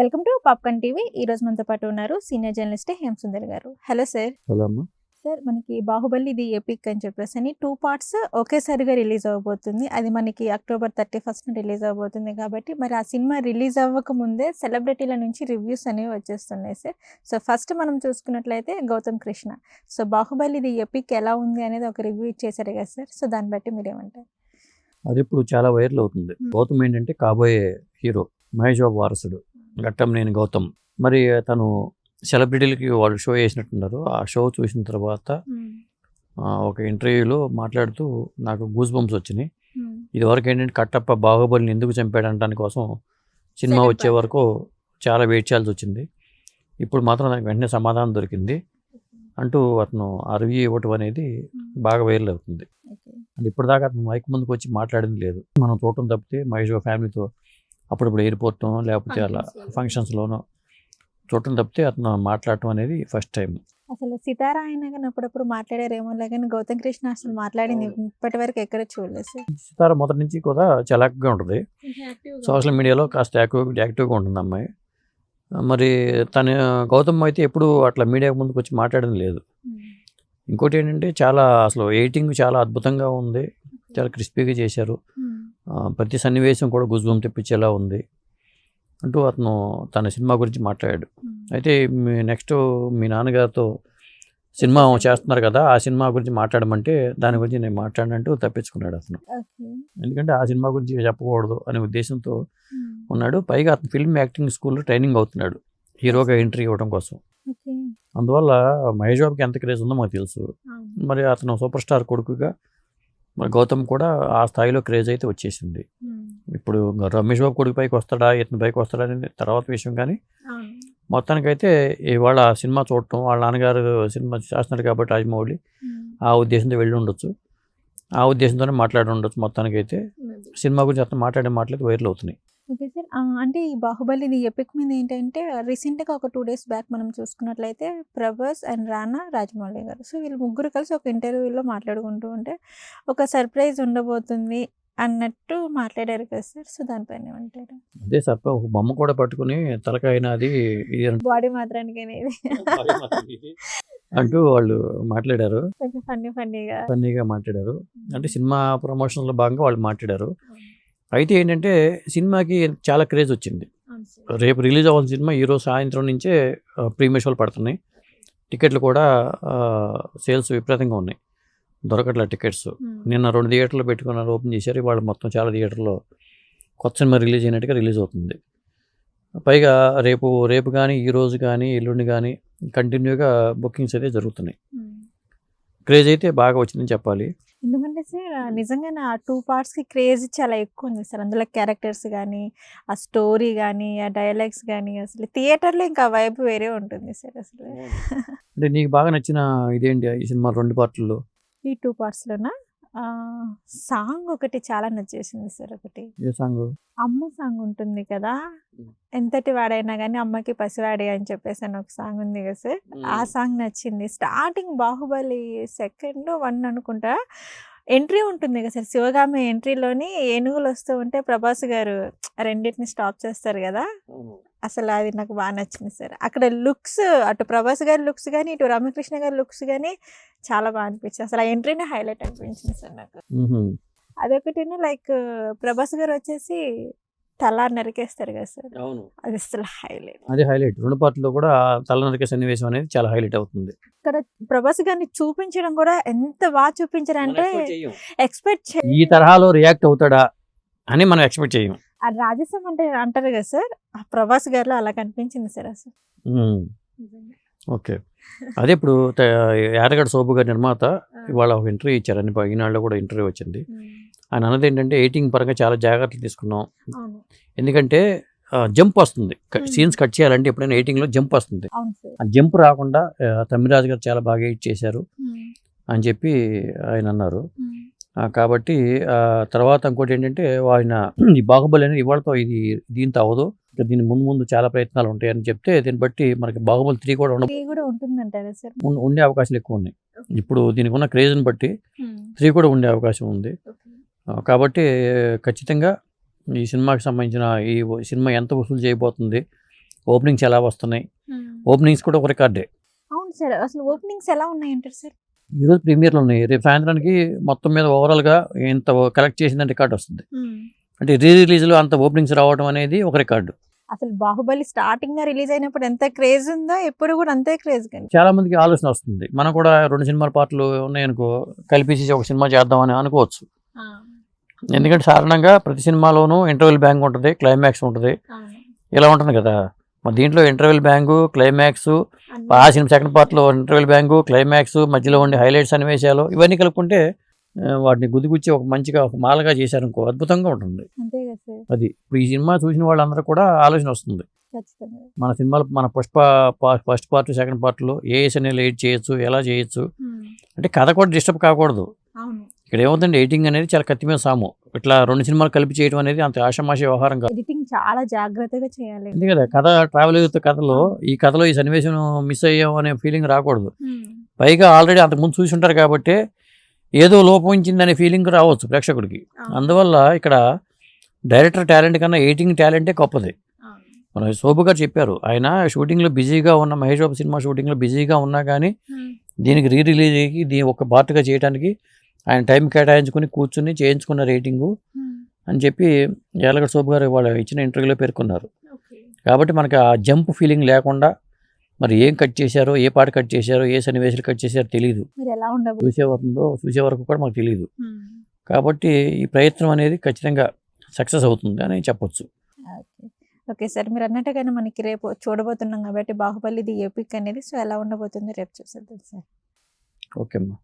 Welcome to popcorn TV. ఈ రోజు మనతో పాటు ఉన్నారు సీనియర్ జర్నలిస్ట్ హేమసుందర్ గారు. Hello sir. హలో అమ్మా. సార్ మనకి బాహుబలి ఇది ఎపిక్ అని చెప్పేసి అని టూ పార్ట్స్ ఒకేసారిగా రిలీజ్ అవ్వబోతుంది. అది మనకి అక్టోబర్ థర్టీ ఫస్ట్ రిలీజ్ అవ్వబోతుంది కాబట్టి మరి ఆ సినిమా రిలీజ్ అవ్వక ముందే సెలబ్రిటీల నుంచి రివ్యూస్ అనేవి వచ్చేస్తున్నాయి సార్. సో ఫస్ట్ మనం చూసుకున్నట్లయితే గౌతమ్ కృష్ణ. సో బాహుబలి ఇది ఎపిక్ ఎలా ఉంది అనేది ఒక రివ్యూ ఇచ్చేసారు కదా సార్. సో దాన్ని బట్టి మీరేమంటారు? అది ఇప్పుడు చాలా వైరల్ అవుతుంది. Hmm. గౌతమ్ ఏంటంటే కాబోయే హీరో మహేష్ బాబు వారసుడు. ఘట్టంనేని గౌతమ్. మరి తను సెలబ్రిటీలకి వాళ్ళు షో చేసినట్టున్నారు. ఆ షో చూసిన తర్వాత ఆ, ఒక ఇంటర్వ్యూలో మాట్లాడుతూ నాకు గూస్ బంప్స్ వచ్చినాయి ఇదివరకు ఏంటంటే కట్టప్ప బాహుబలిని ఎందుకు చంపాడంటాని కోసం సినిమా వచ్చే. వరకు చాలా వెయిట్ చేయాల్సి వచ్చింది. ఇప్పుడు మాత్రం నాకు వెంటనే సమాధానం దొరికింది అంటూ అతను ఆ రివ్యూ ఇవ్వటం అనేది బాగా వైరల్ అవుతుంది. అంటే ఇప్పటిదాకా అతను మైక్ ముందుకు వచ్చి మాట్లాడింది లేదు. మనం చూడటం తప్పితే మహేష్ ఫ్యామిలీతో అప్పుడప్పుడు ఎయిర్పోర్ట్ లేకపోతే అలా. ఫంక్షన్స్లోనో చూడటం తప్పితే అతను మాట్లాడటం అనేది ఫస్ట్ టైం అసలు సితారా అయినా కానీ అప్పుడప్పుడు మాట్లాడారేమో కానీ గౌతమ్ కృష్ణ అసలు మాట్లాడింది. ఇప్పటి వరకు ఎక్కడ చూడలేదు సితార మొదటి నుంచి కూడా చలాక్గా ఉంటుంది. సోషల్ మీడియాలో కాస్త యాక్టివ్ యాక్టివ్గా ఉంటుంది అమ్మాయి. మరి తన గౌతమ్ అయితే ఎప్పుడు అట్లా మీడియా ముందుకు వచ్చి మాట్లాడింది లేదు. ఇంకోటి ఏంటంటే చాలా అసలు ఎయిటింగ్ చాలా అద్భుతంగా ఉంది. చాలా క్రిస్పీగా చేశారు. ప్రతి సన్నివేశం కూడా గుజ్బం తెప్పించేలా ఉంది అంటూ అతను తన సినిమా గురించి మాట్లాడాడు. అయితే మీ నెక్స్ట్ మీ నాన్నగారితో సినిమా చేస్తున్నారు కదా ఆ సినిమా గురించి మాట్లాడమంటే దాని గురించి నేను మాట్లాడినంటూ తప్పించుకున్నాడు అతను. ఎందుకంటే ఆ సినిమా గురించి చెప్పకూడదు అనే ఉద్దేశంతో ఉన్నాడు. పైగా అతను ఫిల్మ్ యాక్టింగ్ స్కూల్లో ట్రైనింగ్ అవుతున్నాడు హీరోగా ఎంట్రీ ఇవ్వడం కోసం. అందువల్ల మహేష్ బాబుకి ఎంత క్రేజ్ ఉందో మాకు తెలుసు. మరి అతను సూపర్ స్టార్ కొడుకుగా మరి గౌతమ్ కూడా ఆ స్థాయిలో క్రేజ్ అయితే వచ్చేసింది. ఇప్పుడు రమేష్ బాబు కొడుకు పైకి వస్తాడా ఇతని పైకి వస్తాడా అనేది తర్వాత విషయం కానీ మొత్తానికైతే ఇవాళ సినిమా చూడటం వాళ్ళ నాన్నగారు సినిమా చేస్తున్నారు కాబట్టి రాజమౌళి ఆ ఉద్దేశంతో వెళ్ళి ఉండొచ్చు. ఆ ఉద్దేశంతోనే మాట్లాడి ఉండొచ్చు మొత్తానికైతే. సినిమా గురించి అతను మాట్లాడే మాటలకు వైరల్ అవుతున్నాయి. Okay sir. అంటే ఈ బాహుబలి ఎపిక్ మీద ఏంటంటే రీసెంట్గా ఒక టూ డేస్ బ్యాక్ మనం చూసుకున్నట్లయితే ప్రభాస్ అండ్ రానా రాజమౌళి గారు. సో వీళ్ళు ముగ్గురు కలిసి ఒక ఇంటర్వ్యూలో మాట్లాడుకుంటూ ఉంటే ఒక సర్ప్రైజ్ ఉండబోతుంది. అన్నట్టు మాట్లాడారు కదా సార్. సో దానిపైన ఏమంటారు? అదే సర్ప ఒక బొమ్మ కూడా పట్టుకుని తలకాయన అది బాడీ మాత్రానికి అంటూ వాళ్ళు మాట్లాడారు. ఫన్నీ ఫన్నీగా. ఫన్నీగా మాట్లాడారు. అంటే సినిమా ప్రమోషన్లో భాగంగా వాళ్ళు మాట్లాడారు. అయితే ఏంటంటే సినిమాకి చాలా క్రేజ్ వచ్చింది. రేపు రిలీజ్ అవ్వాల్సిన సినిమా ఈరోజు సాయంత్రం నుంచే ప్రీమియర్ షోలు పడుతున్నాయి. టికెట్లు కూడా సేల్స్ విపరీతంగా ఉన్నాయి. దొరకట్లే టికెట్స్. నిన్న రెండు థియేటర్లు పెట్టుకున్నారు ఓపెన్ చేశారు. ఇవాళ మొత్తం చాలా థియేటర్లో కొత్త సినిమా రిలీజ్ అయినట్టుగా రిలీజ్ అవుతుంది. పైగా రేపు రేపు కానీ ఈ రోజు కానీ ఎల్లుండి కానీ కంటిన్యూగా బుకింగ్స్ అయితే జరుగుతున్నాయి. క్రేజ్ అయితే బాగా వచ్చిందని చెప్పాలి. ఎందుకంటే సార్ నిజంగానే ఆ టూ పార్ట్స్కి క్రేజ్ చాలా ఎక్కువ ఉంది సార్. అందులో క్యారెక్టర్స్ కానీ ఆ స్టోరీ కానీ ఆ డైలాగ్స్ కానీ అసలు థియేటర్లో ఇంకా వైపు వేరే ఉంటుంది సార్ అసలు. అంటే నీకు బాగా నచ్చిన ఇదేంటి ఈ సినిమా రెండు పార్ట్లలో? ఈ టూ పార్ట్స్లోన సాంగ్ ఒకటి చాలా నచ్చేసింది సార్ ఒకటి. ఏ సాంగ్? అమ్మ సాంగ్ ఉంటుంది కదా? ఎంతటి వాడైనా కానీ అమ్మకి పసివాడే అని చెప్పేసి అని ఒక సాంగ్ ఉంది కదా సార్? ఆ సాంగ్ నచ్చింది. స్టార్టింగ్ బాహుబలి సెకండ్ వన్ అనుకుంటా. ఎంట్రీ ఉంటుంది కదా సార్. శివగామి ఎంట్రీలోని ఏనుగులు వస్తూ ఉంటే ప్రభాస్ గారు రెండింటిని స్టాప్ చేస్తారు కదా. అసలు అది నాకు బాగా నచ్చింది సార్. అక్కడ లుక్స్ అటు ప్రభాస్ గారి లుక్స్ కానీ ఇటు రామకృష్ణ గారి లుక్స్ కానీ చాలా బాగా అనిపించింది. అసలు ఆ ఎంట్రీనే హైలైట్ అనిపించింది సార్ నాకు. అదొకటి లైక్ ప్రభాస్ గారు వచ్చేసి తల నరికేస్తారు కదా సార్. అవును. అది అసలు హైలైట్. అది హైలైట్. రెండు పార్ట్లో కూడా తల నరికే సన్నివేశం అనేది చాలా హైలైట్ అవుతుంది. ఇక్కడ ప్రభాస్ గారిని చూపించడం కూడా ఎంత బాగా చూపించారంటే ఎక్స్పెక్ట్ ఈ తరహాలో రియాక్ట్ అవుతాడా అని మనం ఎక్స్పెక్ట్ చేయం ఆ రాజసం అంటే అంటారు కదా సార్ ఆ ప్రభాస్ గారిలో అలా కనిపించింది సార్ అసలు. ఓకే. అదే ఇప్పుడు యారగడ్డ సోపు గారి నిర్మాత ఇవాళ ఒక ఇంటర్వ్యూ ఇచ్చారు. అని ఈనాడులో కూడా ఇంటర్వ్యూ వచ్చింది. ఆయన అన్నది ఏంటంటే ఎయిటింగ్ పరంగా చాలా జాగ్రత్తలు తీసుకున్నాం. ఎందుకంటే జంప్ వస్తుంది. సీన్స్ కట్ చేయాలంటే ఎప్పుడైనా ఎయిటింగ్లో జంప్ వస్తుంది. ఆ జంప్ రాకుండా తమ్మిరాజు గారు చాలా బాగా ఎయిట్ చేశారు అని చెప్పి ఆయన అన్నారు. కాబట్టి తర్వాత ఇంకోటి ఏంటంటే ఆయన ఈ బాహుబలి అనేది ఇవాళతో ఇది దీంతో అవ్వదు. దీని ముందు ముందు చాలా ప్రయత్నాలు ఉంటాయని చెప్తే దీన్ని బట్టి మనకి బాహుబలి త్రీ కూడా ఉండ అవకాశాలు ఎక్కువ ఉన్నాయి. ఇప్పుడు దీనికి ఉన్న క్రేజ్ని బట్టి త్రీ కూడా ఉండే అవకాశం ఉంది. కాబట్టి ఖచ్చితంగా ఈ సినిమాకి సంబంధించిన ఈ సినిమా ఎంత వసూలు చేయబోతుంది ఓపెనింగ్స్ ఎలా వస్తున్నాయి? ఓపెనింగ్స్ కూడా ఒక రికార్డే. అవును సార్ అసలు ఓపెనింగ్స్ ఎలా ఉన్నాయంటారు సార్? ఈరోజు ప్రీమియర్లు ఉన్నాయి. రేపు సాయంత్రానికి మొత్తం మీద ఓవరాల్గా ఇంత కలెక్ట్ చేసిన రికార్డ్ వస్తుంది. అంటే రీ రిలీజ్లో అంత ఓపెనింగ్స్ రావడం అనేది ఒక రికార్డు. అసలు బాహుబలి స్టార్టింగ్గా రిలీజ్ అయినప్పుడు ఎంత క్రేజ్ ఉందో ఎప్పుడు కూడా అంతే క్రేజ్ కానీ. చాలా మందికి ఆలోచన వస్తుంది. మనం కూడా రెండు సినిమాల పాటలు ఉన్నాయనుకో కలిపేసి ఒక సినిమా చేద్దామని అనుకోవచ్చు. ఎందుకంటే సాధారణంగా ప్రతి సినిమాలోనూ ఇంటర్వెల్ బ్యాంక్ ఉంటుంది క్లైమాక్స్ ఉంటుంది. ఇలా ఉంటుంది కదా. మరి దీంట్లో ఇంటర్వెల్ బ్యాంకు క్లైమాక్స్ ఆ సినిమా సెకండ్ పార్ట్లో ఇంటర్వెల్ బ్యాంకు క్లైమాక్స్ మధ్యలో ఉండే హైలైట్స్ సన్నివేశాలు ఇవన్నీ కలుపుకుంటే వాటిని గుదిగుచ్చి ఒక మంచిగా ఒక మాలగా చేశారనుకో అద్భుతంగా ఉంటుంది. అది ఇప్పుడు ఈ సినిమా చూసిన వాళ్ళందరూ కూడా ఆలోచన వస్తుంది. మన సినిమాలు మన పుష్ప ఫస్ట్ పార్ట్ సెకండ్ పార్ట్లో ఏ సినిమా ఎయిట్ చేయొచ్చు ఎలా చేయొచ్చు. అంటే కథ కూడా డిస్టర్బ్ కాకూడదు. ఇక్కడ ఏమవుతుంది ఎడిటింగ్ అనేది చాలా కత్తి మీద సాము. ఇట్లా రెండు సినిమాలు కలిపి చేయడం అనేది అంత ఆషమాషి వ్యవహారం కాదు. ఎడిటింగ్ చాలా జాగ్రత్తగా చేయాలి. అంతే కదా కథ ట్రావెల్ అవుతూ కథలో ఈ కథలో ఈ సన్నివేశం మిస్ అయ్యాం అనే ఫీలింగ్ రాకూడదు. పైగా ఆల్రెడీ అంతకుముందు చూసి ఉంటారు కాబట్టి ఏదో లోపించిందనే ఫీలింగ్ రావచ్చు ప్రేక్షకుడికి. అందువల్ల ఇక్కడ డైరెక్టర్ టాలెంట్ కన్నా ఎడిటింగ్ టాలెంటే గొప్పది. మన శోభు గారు చెప్పారు ఆయన షూటింగ్లో బిజీగా ఉన్న మహేష్ బాబు సినిమా షూటింగ్లో బిజీగా ఉన్నా కానీ దీనికి రీ రిలీజ్ అయ్యి దీని ఒక పార్ట్గా చేయడానికి ఆయన టైం కేటాయించుకుని కూర్చుని చేయించుకున్న రేటింగు అని చెప్పి యాలగడ్డ శోభు గారు వాళ్ళు ఇచ్చిన ఇంటర్వ్యూలో పేర్కొన్నారు. కాబట్టి మనకి ఆ జంప్ ఫీలింగ్ లేకుండా మరి ఏం కట్ చేశారో ఏ పాట కట్ చేశారో ఏ సన్నివేశాలు కట్ చేశారో తెలియదు చూసే వస్తుందో చూసే వరకు కూడా మాకు తెలియదు కాబట్టి ఈ ప్రయత్నం అనేది ఖచ్చితంగా సక్సెస్ అవుతుంది అని చెప్పొచ్చు. ఓకే సార్ మీరు అన్నట్టుగానే మనకి రేపు చూడబోతున్నాం కాబట్టి బాహుబలి ది ఎపిక్ అనేది సో ఎలా ఉండబోతుంది రేపు చూసేద్దాం సార్ ఓకే అమ్మా.